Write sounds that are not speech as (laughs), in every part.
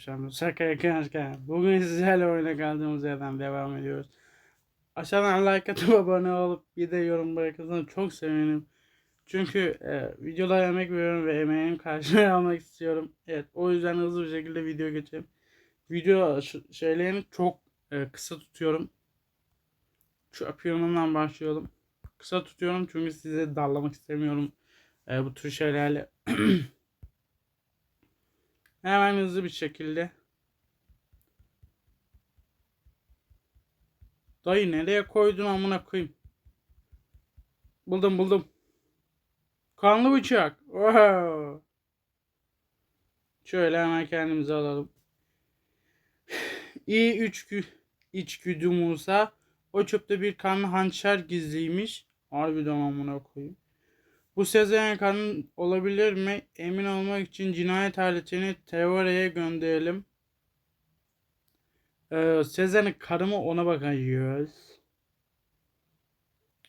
yapacağım. Şaka yakarken. Bugün sizlerle oyuna kaldığımız yerden devam ediyoruz. Aşağıdan like atıp abone olup bir de yorum bırakırsanız çok sevinirim. Çünkü e, videolara emek veriyorum ve emeğim karşılığını (laughs) almak istiyorum. Evet o yüzden hızlı bir şekilde video geçeyim. Video şeylerini çok e, kısa tutuyorum. Şu yapıyorumdan başlayalım. Kısa tutuyorum çünkü size darlamak istemiyorum e, bu tür şeylerle. (clears throat) Hemen hızlı bir şekilde. Dayı nereye koydun amına koyayım? Buldum buldum. Kanlı bıçak. Wow. Şöyle hemen kendimize alalım. (sighs) İyi üç gü içgüdü Musa. O çöpte bir kanlı hançer gizliymiş. Harbiden amına koyayım. Bu Sezen kanın olabilir mi? Emin olmak için cinayet aletini teoriye gönderelim. Ee, Sezen'in karı mı ona bakacağız.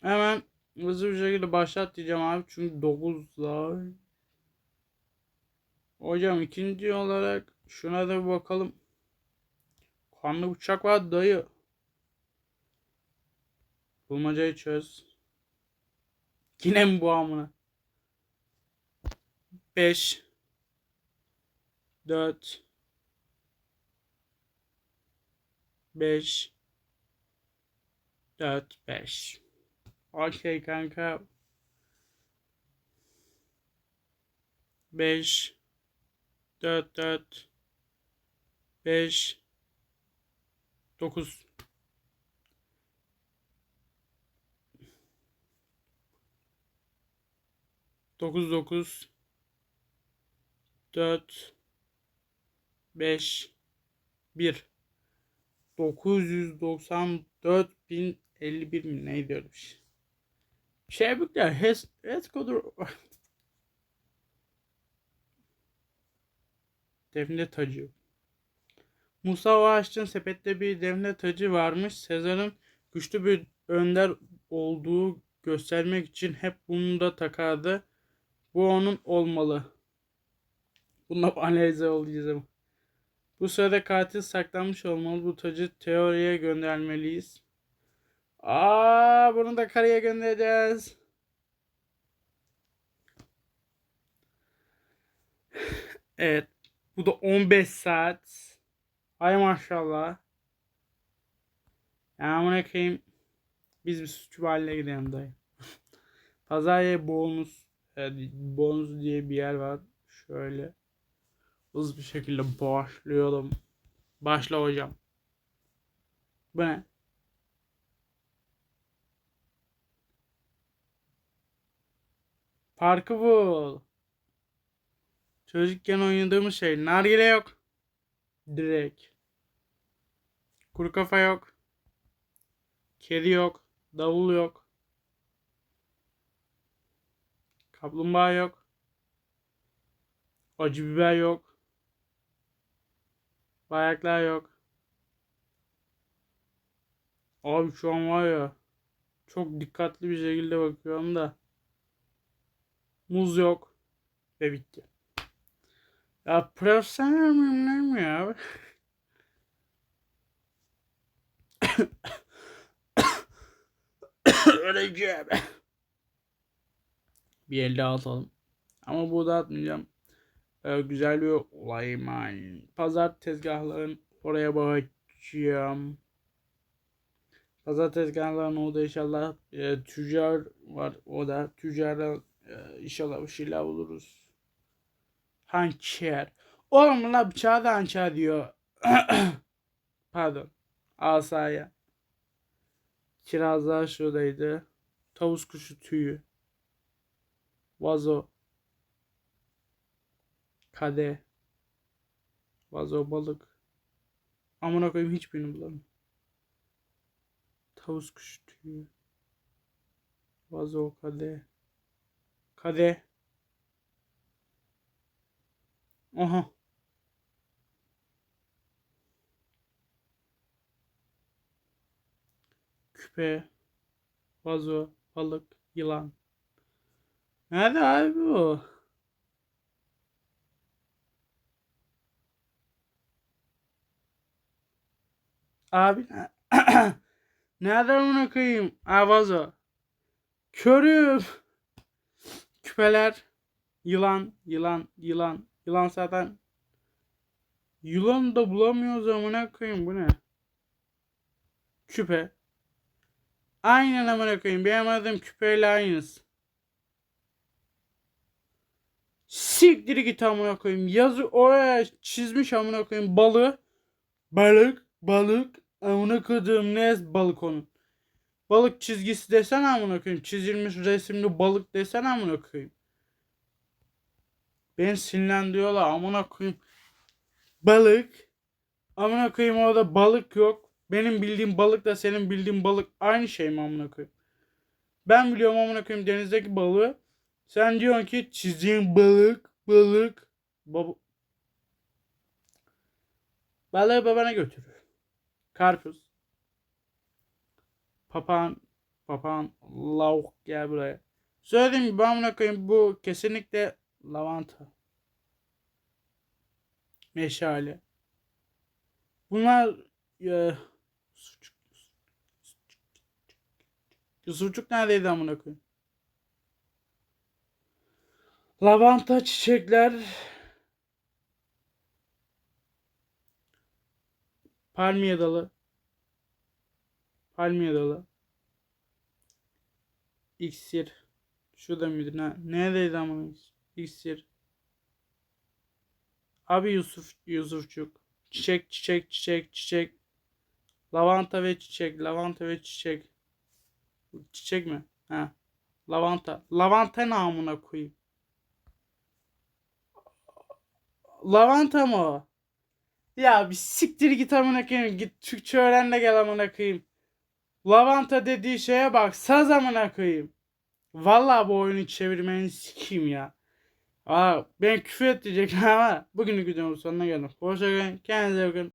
Hemen hızlı bir şekilde başlat diyeceğim abi. Çünkü 9'lar. Hocam ikinci olarak şuna da bir bakalım. Kanlı bıçak var dayı. Bulmacayı çöz. Yine mi bu amına? 5 4 5 4 5 Okey kanka. 5 4 4 5 9 9 9 4 5 1 994.051 mi neydi öyle bir şey. Tebrikler. HES, HES kodu (laughs) Defne tacı. Musa Ağaç'ın sepette bir defne tacı varmış. Sezar'ın güçlü bir önder olduğu göstermek için hep bunu da takardı. Bu onun olmalı. Bununla (laughs) analize olacağız ama. Bu sırada katil saklanmış olmalı. Bu tacı teoriye göndermeliyiz. Aa, bunu da karıya göndereceğiz. (sighs) Evet. Bu da 15 saat. Ay maşallah. Ya amına koyayım. Biz bir suçlu haline gidelim dayı. (laughs) Pazarya bonus. Yani bonus diye bir yer var. Şöyle. Hızlı bir şekilde başlayalım. Başla hocam. Bu ne? Parkı bul. Çocukken oynadığımız şey. Nargile yok. Direkt. Kuru kafa yok. Kedi yok. Davul yok. Kaplumbağa yok. Acı biber yok. Bayaklar yok. Abi şu an var ya çok dikkatli bir şekilde bakıyorum da muz yok ve bitti. Ya profesyonel miyim ne mi ya? Öleceğim. Bir elde atalım. Ama bu da atmayacağım. Ee, güzel bir olay man. Pazar tezgahların oraya bakacağım. Pazar tezgahların orada inşallah e, tüccar var. O da tüccara e, inşallah bir şeyler buluruz. Hançer. Oğlum la bıçağı da hançer diyor. (coughs) Pardon. Asaya. Kirazlar şuradaydı. Tavus kuşu tüyü. Vazo. Kade. Vazo balık. Amına koyayım hiçbirini bulamıyorum. Tavus kuşu tüyü. Vazo kade. Kade. Aha. Küpe. Vazo. Balık. Yılan. Nerede abi bu? Abi (clears throat) nereden amına koyayım? Avazo. Körüm. Küpeler. Yılan, yılan, yılan. Yılan zaten. Yılan da bulamıyoruz amına koyayım bu ne? Küpe. Aynen amına koyayım. Benim adım küpeyle aynısı. Siktir git amına koyayım. Yazı oraya çizmiş amına koyayım balığı. Balık, balık. Amına koyduğum ne balık onun. Balık çizgisi desene amına koyayım. Çizilmiş resimli balık desene amına koyayım. Ben sinirlendiriyorlar amına koyayım. Balık. Amına koyayım orada balık yok. Benim bildiğim balık da senin bildiğin balık aynı şey mi amına koyayım? Ben biliyorum amına koyayım denizdeki balığı. Sen diyorsun ki çizdiğin balık, balık. Baba... Balığı babana götürür. Karpuz. Papağan, papağan, lavuk gel buraya. Söylediğim gibi amına koyayım bu kesinlikle lavanta. Meşale. Bunlar e, Yusufçuk. Yusufçuk neredeydi amına koyayım? Lavanta çiçekler. Palmiye dalı. Palmiye dalı. İksir. Şurada mıydı? Ne, neredeydi amına? İksir. Abi Yusuf Yusufçuk. Çiçek çiçek çiçek çiçek. Lavanta ve çiçek. Lavanta ve çiçek. Çiçek mi? Ha. Lavanta. Lavanta ne amına koyayım? Lavanta mı o? Ya bir siktir git amına koyayım. Git Türkçe öğren de gel amına koyayım. Lavanta dediği şeye bak. Saz amına koyayım. Vallahi bu oyunu çevirmeni sikeyim ya. Aa, ben küfür edecektim ama bugünlük videomun sonuna geldim. Hoşçakalın. Kendinize bakın.